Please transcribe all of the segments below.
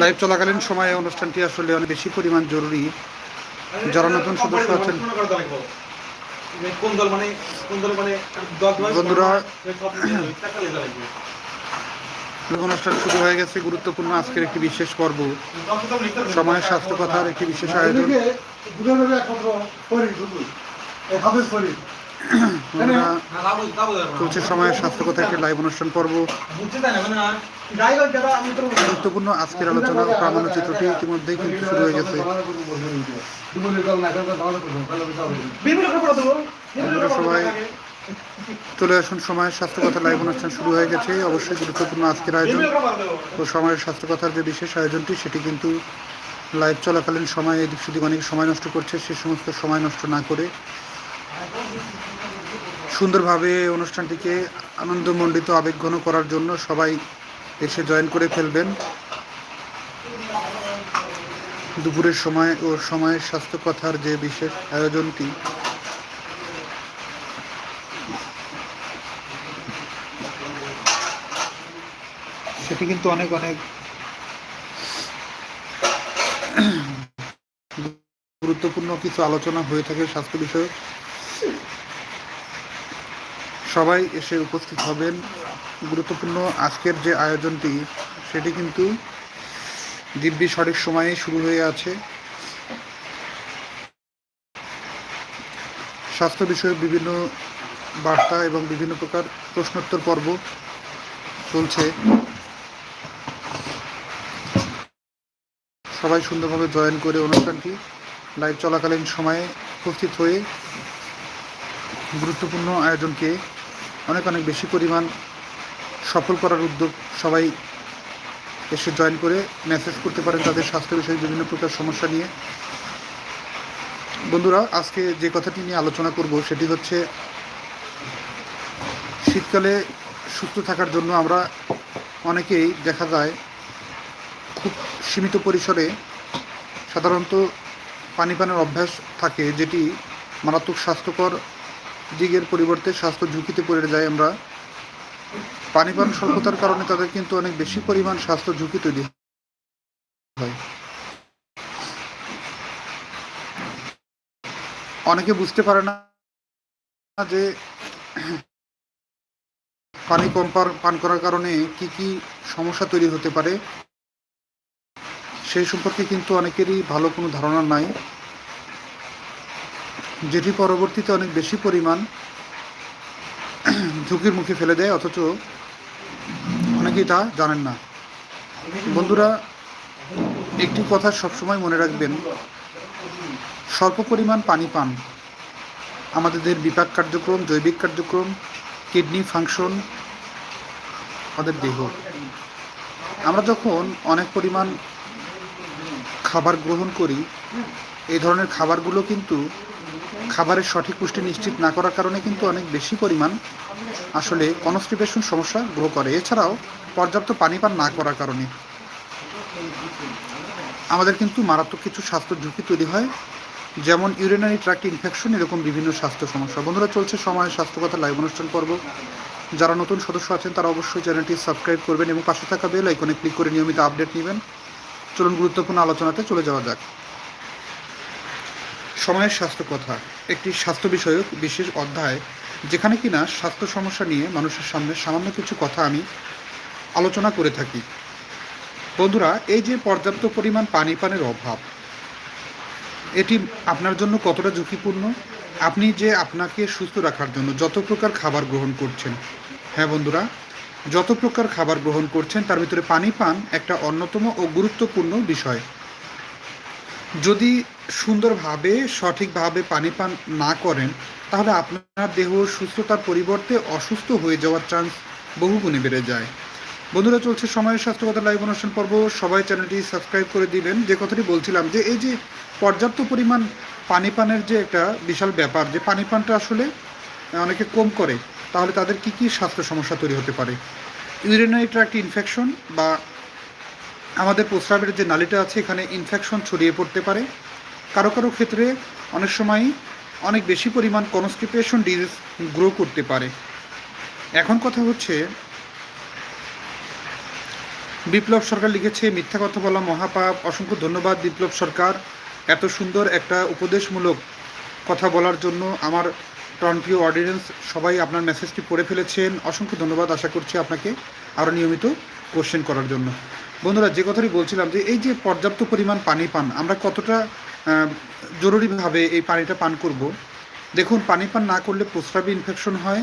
Live চলাকালীন সময়ে অনুষ্ঠানটি আসলে অনেক বেশি পরিমাণ জরুরি। যারা নতুন সদস্য আছেন অনুষ্ঠান শুরু হয়ে গেছে। গুরুত্বপূর্ণ আজকের একটি বিশেষ পর্ব। সময়ের স্বাস্থ্য কথার একটি বিশেষ আয়োজন। চলছে সময়ের স্বাস্থ্য কথা একটি লাইভ অনুষ্ঠান পর্ব। গুরুত্বপূর্ণ আজকের আলোচনা প্রামাণ্য চিত্রটি ইতিমধ্যেই কিন্তু শুরু হয়ে গেছে। সবাই চলে আসুন, সময়ের স্বাস্থ্য কথা লাইভ অনুষ্ঠান শুরু হয়ে গেছে। অবশ্যই গুরুত্বপূর্ণ আজকের আয়োজন তো সময়ের স্বাস্থ্য কথার যে বিশেষ আয়োজনটি, সেটি কিন্তু লাইভ চলাকালীন সময় এদিক সেদিক অনেক সময় নষ্ট করছে, সে সমস্ত সময় নষ্ট না করে। সুন্দরভাবে অনুষ্ঠানটিকে আনন্দমণ্ডিত, আবেগঘন করার জন্য সবাই এসে জয়েন করে ফেলবেন। দুপুরের সময় ও সময়ের স্বাস্থ্য কথার যে বিশেষ আয়োজনটি, সেটি কিন্তু অনেক অনেক গুরুত্বপূর্ণ কিছু আলোচনা হয়ে থাকে স্বাস্থ্য বিষয়ে সবাই এসে উপস্থিত হবেন। গুরুত্বপূর্ণ আজকের যে আয়োজনটি, সেটি কিন্তু দিব্যি সঠিক সময়ে শুরু হয়ে আছে। স্বাস্থ্য বিষয়ে বিভিন্ন বার্তা এবং বিভিন্ন প্রকার প্রশ্নোত্তর পর্ব চলছে। সবাই সুন্দরভাবে জয়েন করে অনুষ্ঠানটি লাইভ চলাকালীন সময়ে উপস্থিত হয়ে গুরুত্বপূর্ণ আয়োজনকে অনেক অনেক বেশি পরিমাণ সফল করার উদ্যোগ সবাই এসে জয়েন করে মেসেজ করতে পারেন তাদের স্বাস্থ্য বিষয়ে বিভিন্ন প্রকার সমস্যা নিয়ে। বন্ধুরা, আজকে যে কথাটি নিয়ে আলোচনা করব সেটি হচ্ছে, শীতকালে সুস্থ থাকার জন্য আমরা অনেকেই দেখা যায় খুব সীমিত পরিসরে সাধারণত পানি পানের অভ্যাস থাকে যেটি মারাত্মক স্বাস্থ্যকর দিকের পরিবর্তে স্বাস্থ্য ঝুঁকিতে পড়ে যায় আমরা। পানি পান স্বল্পতার কারণে তাদের কিন্তু অনেক বেশি পরিমাণ স্বাস্থ্য ঝুঁকি তৈরি হয়। অনেকে বুঝতে পারে না যে পানি কম পান করার কারণে কি কি সমস্যা তৈরি হতে পারে। সেই সম্পর্কে কিন্তু অনেকেরই ভালো কোনো ধারণা নাই। যেটি পরবর্তীতে অনেক বেশি পরিমাণ ঝুঁকির মুখে ফেলে দেয়, অথচ অনেকেই তা জানেন না। বন্ধুরা, একটি কথা সবসময় মনে রাখবেন, স্বল্প পরিমাণ পানি পান। আমাদের বিপাক কার্যক্রম, জৈবিক কার্যক্রম, কিডনি ফাংশন, আমাদের দেহ। আমরা যখন অনেক পরিমাণ খাবার গ্রহণ করি, এই ধরনের খাবারগুলো কিন্তু খাবারের সঠিক পুষ্টি নিশ্চিত না করার কারণে কিন্তু অনেক বেশি পরিমাণ আসলে কনস্টিপেশন সমস্যা গ্রহ করে। এছাড়াও পর্যাপ্ত পানি পান না করার কারণে। আমাদের কিন্তু মারাত্মক কিছু স্বাস্থ্য ঝুঁকি তৈরি হয়, যেমন ইউরিনারি ট্র্যাক্ট ইনফেকশন, এরকম বিভিন্ন স্বাস্থ্য সমস্যা। বন্ধুরা, চলছে সময় স্বাস্থ্য কথা লাইভ অনুষ্ঠান পর্ব। যারা নতুন সদস্য আছেন, তারা অবশ্যই চ্যানেলটি সাবস্ক্রাইব করবেন এবং পাশে থাকা বেল আইকনে ক্লিক করে নিয়মিত আপডেট নেবেন। চলুন গুরুত্বপূর্ণ আলোচনাতে চলে যাওয়া যাক। সময়ের স্বাস্থ্য কথা, একটি স্বাস্থ্য বিষয়ক বিশেষ অধ্যায়, যেখানে কিনা স্বাস্থ্য সমস্যা নিয়ে মানুষের সামনে সামান্য কিছু কথা আমি আলোচনা করে থাকি। বন্ধুরা, এই যে পর্যাপ্ত পরিমাণ পানি পানের অভাব, এটি আপনার জন্য কতটা ঝুঁকিপূর্ণ? আপনি যে আপনাকে সুস্থ রাখার জন্য যত প্রকার খাবার গ্রহণ করছেন হ্যাঁ বন্ধুরা, যত প্রকার খাবার গ্রহণ করছেন, তার ভিতরে পানি পান একটা অন্যতম ও গুরুত্বপূর্ণ বিষয়। যদি সুন্দরভাবে, সঠিকভাবে পানি পান না করেন, তাহলে আপনার দেহ সুস্থতার পরিবর্তে অসুস্থ হয়ে যাওয়ার চান্স বহুগুণে বেড়ে যায়। বন্ধুরা, চলছে সময়ের স্বাস্থ্যকতা লাইভ অনুষ্ঠান পর্ব। সবাই চ্যানেলটি সাবস্ক্রাইব করে দিবেন। যে কথাটি বলছিলাম যে, এই যে পর্যাপ্ত পরিমাণ পানি পানের যে একটা বিশাল ব্যাপার, যে পানি পানটা আসলে অনেকে কম করে, তাহলে তাদের কি কি স্বাস্থ্য সমস্যা তৈরি হতে পারে? ইউরিনারি ট্র্যাক্ট ইনফেকশন বা আমাদের প্রস্রাবের যে নালীটা আছে, এখানে ইনফেকশন ছড়িয়ে পড়তে পারে। কারও কারও ক্ষেত্রে অনেক সময় অনেক বেশি পরিমাণ কনস্টিপেশন ডিজিজ গ্রো করতে পারে। এখন কথা হচ্ছে, বিপ্লব সরকার লিখেছে, মিথ্যা কথা বলা মহাপাপ। অসংখ্য ধন্যবাদ বিপ্লব সরকার এত সুন্দর একটা উপদেশমূলক কথা বলার জন্য। আমার প্রাণপ্রিয় অডিয়েন্স সবাই আপনার মেসেজটি পড়ে ফেলেছেন। অসংখ্য ধন্যবাদ আশা করছি আপনাকে আরও নিয়মিত কোশ্চেন করার জন্য। বন্ধুরা, যে কথাটি বলছিলাম যে এই যে পর্যাপ্ত পরিমাণ পানি পান, আমরা কতটা জরুরিভাবে এই পানিটা পান করব? দেখুন, পানি পান না করলে প্রস্রাবে ইনফেকশন হয়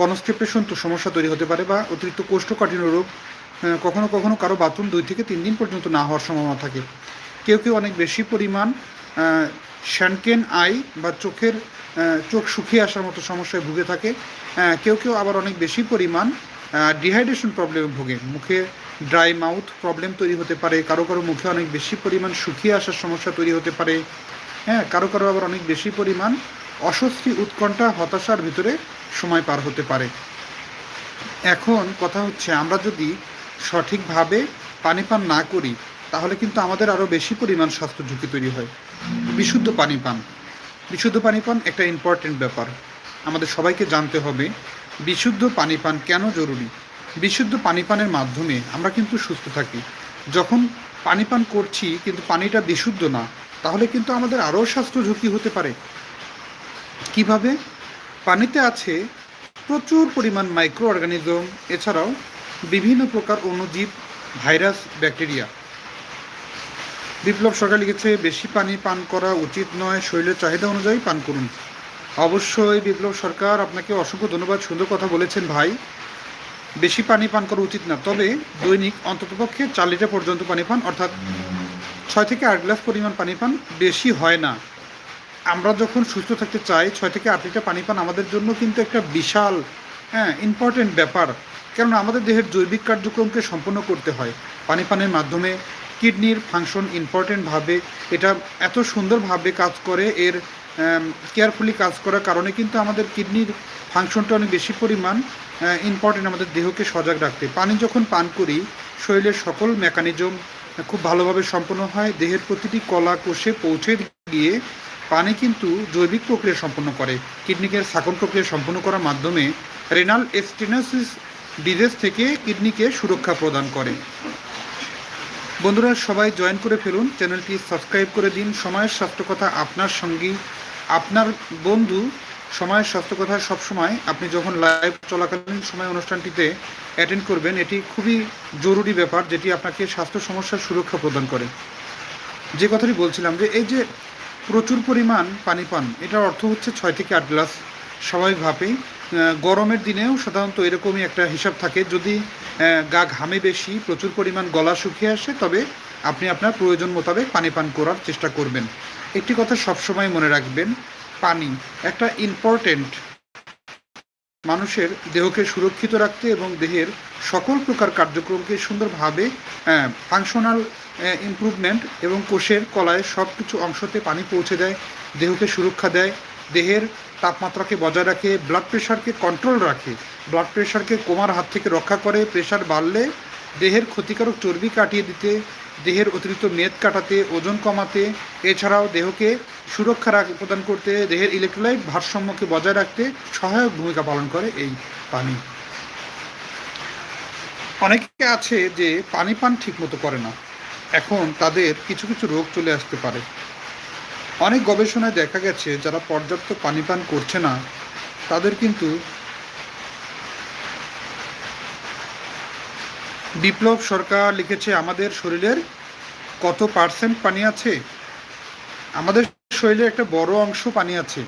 কনস্টিপেশন তো সমস্যা তৈরি হতে পারে বা অতিরিক্ত কোষ্ঠকাঠিন্য রোগ কখনো কখনো কারও বাথরুম দুই থেকে তিন দিন পর্যন্ত না হওয়ার সম্ভাবনা থাকে। কেউ কেউ অনেক বেশি পরিমাণ শ্যানকেন আই বা চোখের চোখ শুকিয়ে আসার মতো সমস্যায় ভুগে থাকে। কেউ কেউ আবার অনেক বেশি পরিমাণ ডিহাইড্রেশন প্রবলেমে ভোগে। মুখে ড্রাই মাউথ প্রবলেম তৈরি হতে পারে, কারও কারও মুখে অনেক বেশি পরিমাণ শুকিয়ে আসার সমস্যা তৈরি হতে পারে হ্যাঁ কারও কারও আবার অনেক বেশি পরিমাণ অস্বস্তি, উৎকণ্ঠা, হতাশার ভিতরে সময় পার হতে পারে। এখন কথা হচ্ছে, আমরা যদি সঠিকভাবে পানি পান না করি, তাহলে কিন্তু আমাদের আরও বেশি পরিমাণ স্বাস্থ্য ঝুঁকি তৈরি হয়। বিশুদ্ধ পানি পান। বিশুদ্ধ পানি পান একটা ইম্পর্টেন্ট ব্যাপার। আমাদের সবাইকে জানতে হবে বিশুদ্ধ পানি পান কেন জরুরি? বিশুদ্ধ পানি পানের মাধ্যমে আমরা কিন্তু সুস্থ থাকি। যখন পানি পান করছি কিন্তু পানিটা বিশুদ্ধ না, তাহলে কিন্তু আমাদের আরও স্বাস্থ্য ঝুঁকি হতে পারে। কীভাবে? পানিতে আছে প্রচুর পরিমাণ মাইক্রো অর্গানিজম এছাড়াও বিভিন্ন প্রকার অণুজীব, ভাইরাস, ব্যাকটেরিয়া। বিপ্লব সরকার লিখেছে, বেশি পানি পান করা উচিত নয়, শরীরের চাহিদা অনুযায়ী পান করুন। অবশ্যই বিপ্লব সরকার আপনাকে অসংখ্য ধন্যবাদ, সুন্দর কথা বলেছেন ভাই। বেশি পানি পান করা উচিত না, তবে দৈনিক অন্ততপক্ষে চার লিটার পর্যন্ত পানি পান, অর্থাৎ ছয় থেকে আট গ্লাস পরিমাণ পানি পান বেশি হয় না। আমরা যখন সুস্থ থাকতে চাই, ছয় থেকে আট লিটার পানি পান আমাদের জন্য কিন্তু একটা বিশাল হ্যাঁ ইম্পর্টেন্ট ব্যাপার। কেননা আমাদের দেহের জৈবিক কার্যক্রমকে সম্পন্ন করতে হয়। পানি পানের মাধ্যমে কিডনির ফাংশন ইম্পর্টেন্টভাবে এটা এত সুন্দরভাবে কাজ করে, এর কেয়ারফুলি কাজ করার কারণে কিন্তু আমাদের কিডনির ফাংশনটা অনেক বেশি পরিমাণ ইম্পর্টেন্ট আমাদের দেহকে সজাগ রাখতে। পানি যখন পান করি, শরীরের সকল মেকানিজম খুব ভালোভাবে সম্পন্ন হয়। দেহের প্রতিটি কলা কোষে পৌঁছে গিয়ে পানি কিন্তু জৈবিক প্রক্রিয়া সম্পন্ন করে। কিডনিকে সাকন প্রক্রিয়া সম্পন্ন করার মাধ্যমে রেনাল এক্সটেনোসিস ডিজিজ থেকে কিডনিকে সুরক্ষা প্রদান করে। বন্ধুরা, সবাই জয়েন করে ফেলুন। চ্যানেলটি সাবস্ক্রাইব করে দিন। সময়ের স্বাস্থ্য কথা আপনার সঙ্গী আপনার বন্ধু সময়ের স্বাস্থ্য কথা সবসময় আপনি যখন লাইভ চলাকালীন সময় অনুষ্ঠানটিতে অ্যাটেন্ড করবেন, এটি খুবই জরুরি ব্যাপার যেটি আপনাকে স্বাস্থ্য সমস্যার সুরক্ষা প্রদান করে। যে কথাটি বলছিলাম যে, এই যে প্রচুর পরিমাণ পানি পান, এটার অর্থ হচ্ছে ছয় থেকে আট গ্লাস স্বাভাবিকভাবেই গরমের দিনেও সাধারণত এরকমই একটা হিসাব থাকে। যদি গা ঘামে বেশি, প্রচুর পরিমাণ গলা শুকিয়ে আসে, তবে আপনি আপনার প্রয়োজন মোতাবেক পানি পান করার চেষ্টা করবেন। একটি কথা সবসময় মনে রাখবেন, পানি একটা ইম্পর্টেন্ট মানুষের দেহকে সুরক্ষিত রাখতে এবং দেহের সকল প্রকার কার্যক্রমকে সুন্দরভাবে ফাংশনাল ইমপ্রুভমেন্ট এবং কোষের কলায় সব কিছু অংশতে পানি পৌঁছে দেয়, দেহকে সুরক্ষা দেয়, দেহের তাপমাত্রাকে বজায় রাখে ব্লাড প্রেশারকে কন্ট্রোল রাখে। ব্লাড প্রেশারকে কোমার হাত থেকে রক্ষা করে প্রেশার বাড়লে দেহের ক্ষতিকারক চর্বি কাটিয়ে দিতে, দেহের অতিরিক্ত মেদ কাটাতে, ওজন কমাতে, এছাড়াও দেহকে সুরক্ষা প্রদান করতে, দেহের ইলেকট্রোলাইট ভারসাম্যকে বজায় রাখতে সহায়ক ভূমিকা পালন করে এই পানি। অনেকে আছে যে পানি পান ঠিকমতো করে না। এখন তাদের কিছু কিছু রোগ চলে আসতে পারে। অনেক গবেষণায় দেখা গেছে, যারা পর্যাপ্ত পানি পান করছে না, তাদের কিন্তু বিপ্লব সরকার লিখেছে, আমাদের শরীরের কত পার্সেন্ট পানি আছে? আমাদের শরীরে একটা বড় অংশ পানি আছে।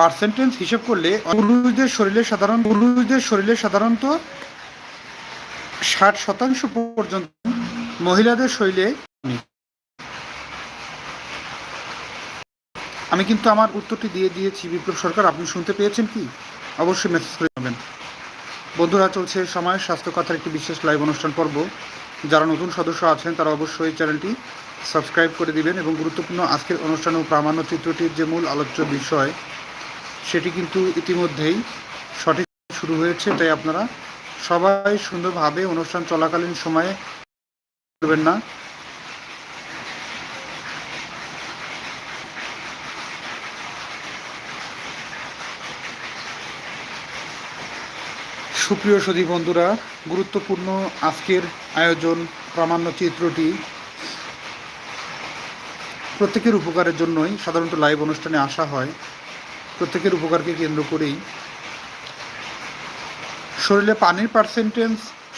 পার্সেন্টেজ হিসেব করলে পুরুষদের শরীরে সাধারণ, পুরুষদের শরীরে সাধারণত ষাট শতাংশ পর্যন্ত মহিলাদের শরীরে আমি কিন্তু আমার উত্তরটি দিয়ে দিয়েছি বিপ্লব সরকার, আপনি শুনতে পেয়েছেন কি? অবশ্যই মেসেজ করে যাবেন বন্ধুরা, চলছে সময় স্বাস্থ্য কথার একটি বিশেষ লাইভ অনুষ্ঠান পর্ব। যারা নতুন সদস্য আছেন, তারা অবশ্যই চ্যানেলটি সাবস্ক্রাইব করে দিবেন এবং গুরুত্বপূর্ণ আজকের অনুষ্ঠান ও প্রামাণ্য চিত্রটির যে মূল আলোচ্য বিষয়, সেটি কিন্তু ইতিমধ্যেই সঠিক শুরু হয়েছে। তাই আপনারা সবাই সুন্দরভাবে অনুষ্ঠান চলাকালীন সময়ে করবেন না। সুপ্রিয় সদী বন্ধুরা, গুরুত্বপূর্ণ আজকের আয়োজন প্রামাণ্য চিত্রটি প্রত্যেকের উপকারের জন্যই সাধারণত লাইভ অনুষ্ঠানে আসা হয়। প্রত্যেকের উপকারকে কেন্দ্র করেই। শরীরে পানির পার্সেন্টেজ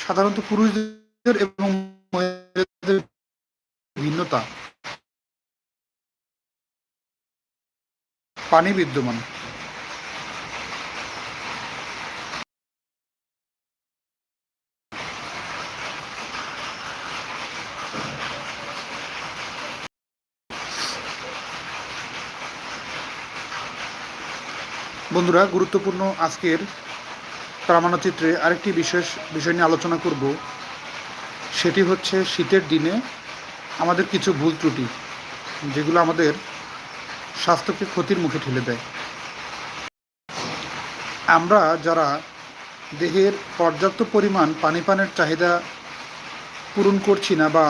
সাধারণত পুরুষদের এবং মহিলাদের ভিন্নতা। পানি বিদ্যমান। বন্ধুরা, গুরুত্বপূর্ণ আজকের প্রামাণ্যচিত্রে আরেকটি বিশেষ বিষয় নিয়ে আলোচনা করব। সেটি হচ্ছে শীতের দিনে আমাদের কিছু ভুল ত্রুটি, যেগুলো আমাদের স্বাস্থ্যকে ক্ষতির মুখে ঠেলে দেয়। আমরা যারা দেহের পর্যাপ্ত পরিমাণ পানি পানের চাহিদা পূরণ করছি না বা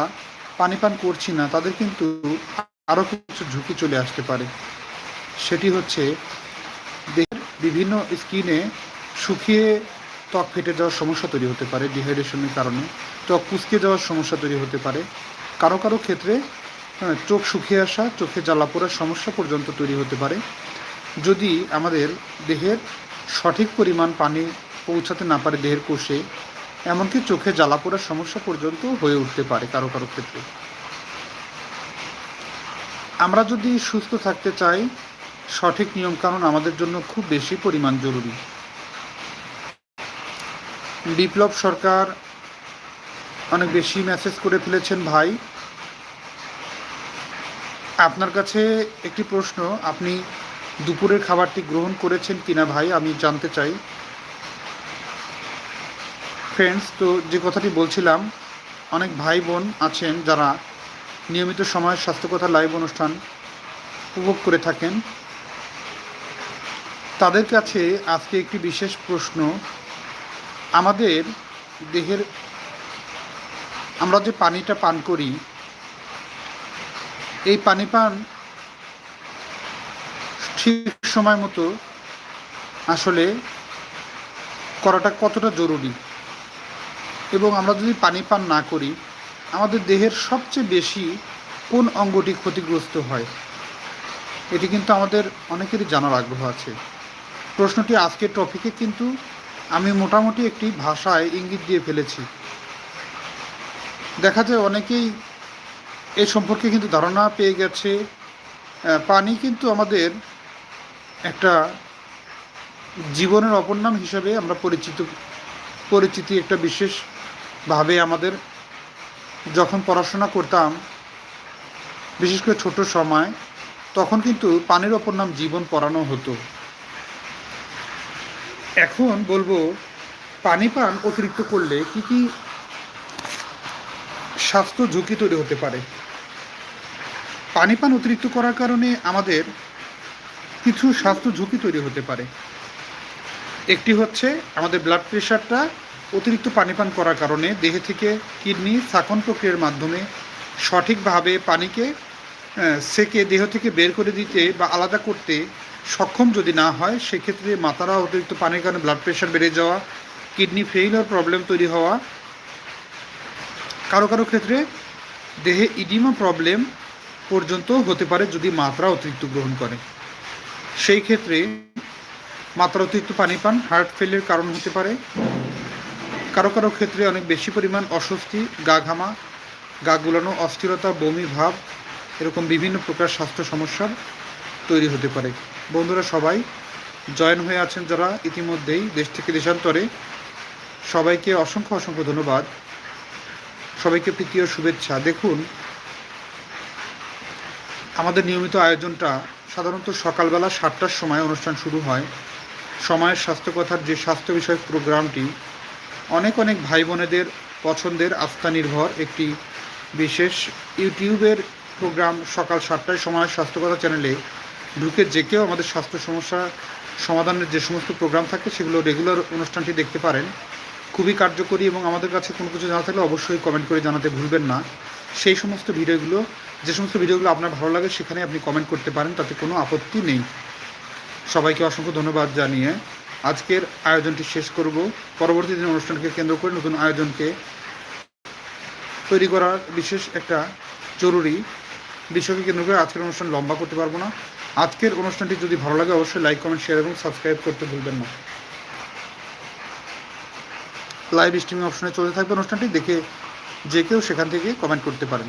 পানি পান করছি না, তাদের কিন্তু আরও কিছু ঝুঁকি চলে আসতে পারে। সেটি হচ্ছে বিভিন্ন স্কিনে শুকিয়ে ত্বক ফেটে যাওয়ার সমস্যা তৈরি হতে পারে, ডিহাইড্রেশনের কারণে। ত্বক কুচকে যাওয়ার সমস্যা তৈরি হতে পারে। কারও কারও ক্ষেত্রে চোখ শুকিয়ে আসা, চোখে জ্বালা পোড়ার সমস্যা পর্যন্ত তৈরি হতে পারে। যদি আমাদের দেহের সঠিক পরিমাণ পানি পৌঁছাতে না পারে দেহের কোষে, এমনকি চোখে জ্বালা পোড়ার সমস্যা পর্যন্ত হয়ে উঠতে পারে কারও কারও ক্ষেত্রে। আমরা যদি সুস্থ থাকতে চাই সঠিক নিয়মকানুন আমাদের জন্য খুব বেশি পরিমাণ জরুরি। বিপ্লব সরকার অনেক বেশি মেসেজ করে ফেলেছেন, ভাই। আপনার কাছে একটি প্রশ্ন, আপনি দুপুরের খাবারটি গ্রহণ করেছেন কিনা, ভাই? আমি জানতে চাই। ফ্রেন্ডস তো যে কথাটি বলছিলাম, অনেক ভাই বোন আছেন যারা নিয়মিত সময় স্বাস্থ্যকথা লাইভ অনুষ্ঠান উপভোগ করে থাকেন। তাদের কাছে আজকে একটি বিশেষ প্রশ্ন। আমাদের দেহের আমরা যে পানিটা পান করি, এই পানি পান ঠিক সময় মতো আসলে করাটা কতটা জরুরি? এবং আমরা যদি পানি পান না করি, আমাদের দেহের সবচেয়ে বেশি কোন অঙ্গটি ক্ষতিগ্রস্ত হয়? এটি কিন্তু আমাদের অনেকেরই জানার আগ্রহ আছে। প্রশ্নটি আজকের টপিকে কিন্তু আমি মোটামুটি একটি ভাষায় ইঙ্গিত দিয়ে ফেলেছি। দেখা যায় অনেকেই এ সম্পর্কে কিন্তু ধারণা পেয়ে গেছে। পানি কিন্তু আমাদের একটা জীবনের অপর নাম হিসাবে আমরা পরিচিত, পরিচিতি একটা বিশেষভাবে আমাদের যখন পড়াশোনা করতাম, বিশেষ করে ছোট সময়, তখন কিন্তু পানির অপর নাম জীবন পড়ানো হতো। এখন বলব, পানি পান অতিরিক্ত করলে কি কি স্বাস্থ্য ঝুঁকি তৈরি হতে পারে? পানি পান অতিরিক্ত করার কারণে আমাদের কিছু স্বাস্থ্য ঝুঁকি তৈরি হতে পারে। একটি হচ্ছে আমাদের ব্লাড প্রেশারটা অতিরিক্ত পানি পান করার কারণে দেহে থেকে কিডনি শাকন প্রক্রিয়ার মাধ্যমে সঠিকভাবে পানিকে সেকে দেহ থেকে বের করে দিতে বা আলাদা করতে সক্ষম যদি না হয়, সেক্ষেত্রে মাতারা অতিরিক্ত পানির কারণে ব্লাড প্রেশার বেড়ে যাওয়া কিডনি ফেইলার প্রবলেম তৈরি হওয়া, কারও কারও ক্ষেত্রে দেহে ইডিমা প্রবলেম পর্যন্ত হতে পারে যদি মাত্রা অতিরিক্ত গ্রহণ করে। সেই ক্ষেত্রে মাত্রা অতিরিক্ত পানি পান হার্ট ফেলের কারণ হতে পারে। কারও কারও ক্ষেত্রে অনেক বেশি পরিমাণ অস্বস্তি, গা ঘামা, গা গুলানো, অস্থিরতা, বমি, ভাব, এরকম বিভিন্ন প্রকার স্বাস্থ্য সমস্যার তৈরি হতে পারে। বন্ধুরা সবাই জয়েন হয়ে আছেন যারা ইতিমধ্যেই দেশ থেকে দেশান্তরে, সবাইকে অসংখ্য অসংখ্য ধন্যবাদ। সবাইকে প্রীতি ও শুভেচ্ছা। দেখুন, আমাদের নিয়মিত আয়োজনটা সাধারণত সকালবেলা সাতটার সময় অনুষ্ঠান শুরু হয়। সময়ের স্বাস্থ্যকথার যে স্বাস্থ্য বিষয়ক প্রোগ্রামটি, অনেক অনেক ভাই বোনেদের পছন্দের আস্থা নির্ভর একটি বিশেষ ইউটিউবের প্রোগ্রাম সকাল সাতটায় সময় স্বাস্থ্যকথা চ্যানেলে ঢুকে যে কেউ আমাদের স্বাস্থ্য সমস্যা সমাধানের যে সমস্ত প্রোগ্রাম থাকে সেগুলো রেগুলার অনুষ্ঠানটি দেখতে পারেন। খুবই কার্যকরী এবং আমাদের কাছে কোনো কিছু জানা থাকলে অবশ্যই কমেন্ট করে জানাতে ভুলবেন না। সেই সমস্ত ভিডিওগুলো, যে সমস্ত ভিডিওগুলো আপনার ভালো লাগে সেখানে আপনি কমেন্ট করতে পারেন, তাতে কোনো আপত্তি নেই। সবাইকে অসংখ্য ধন্যবাদ জানিয়ে আজকের আয়োজনটি শেষ করব। পরবর্তী দিন অনুষ্ঠানকে কেন্দ্র করে নতুন আয়োজনকে তৈরি করার বিশেষ একটা জরুরি বিষয়কে কেন্দ্র করে আজকের অনুষ্ঠান লম্বা করতে পারব না। আজকের অনুষ্ঠানটি যদি ভালো লাগে, অবশ্যই লাইক কমেন্ট শেয়ার এবং সাবস্ক্রাইব করতে ভুলবেন না। লাইভ স্ট্রিমিং অপশনে চলতে থাকবে অনুষ্ঠানটি, দেখে যে কেউ সেখান থেকে কমেন্ট করতে পারেন।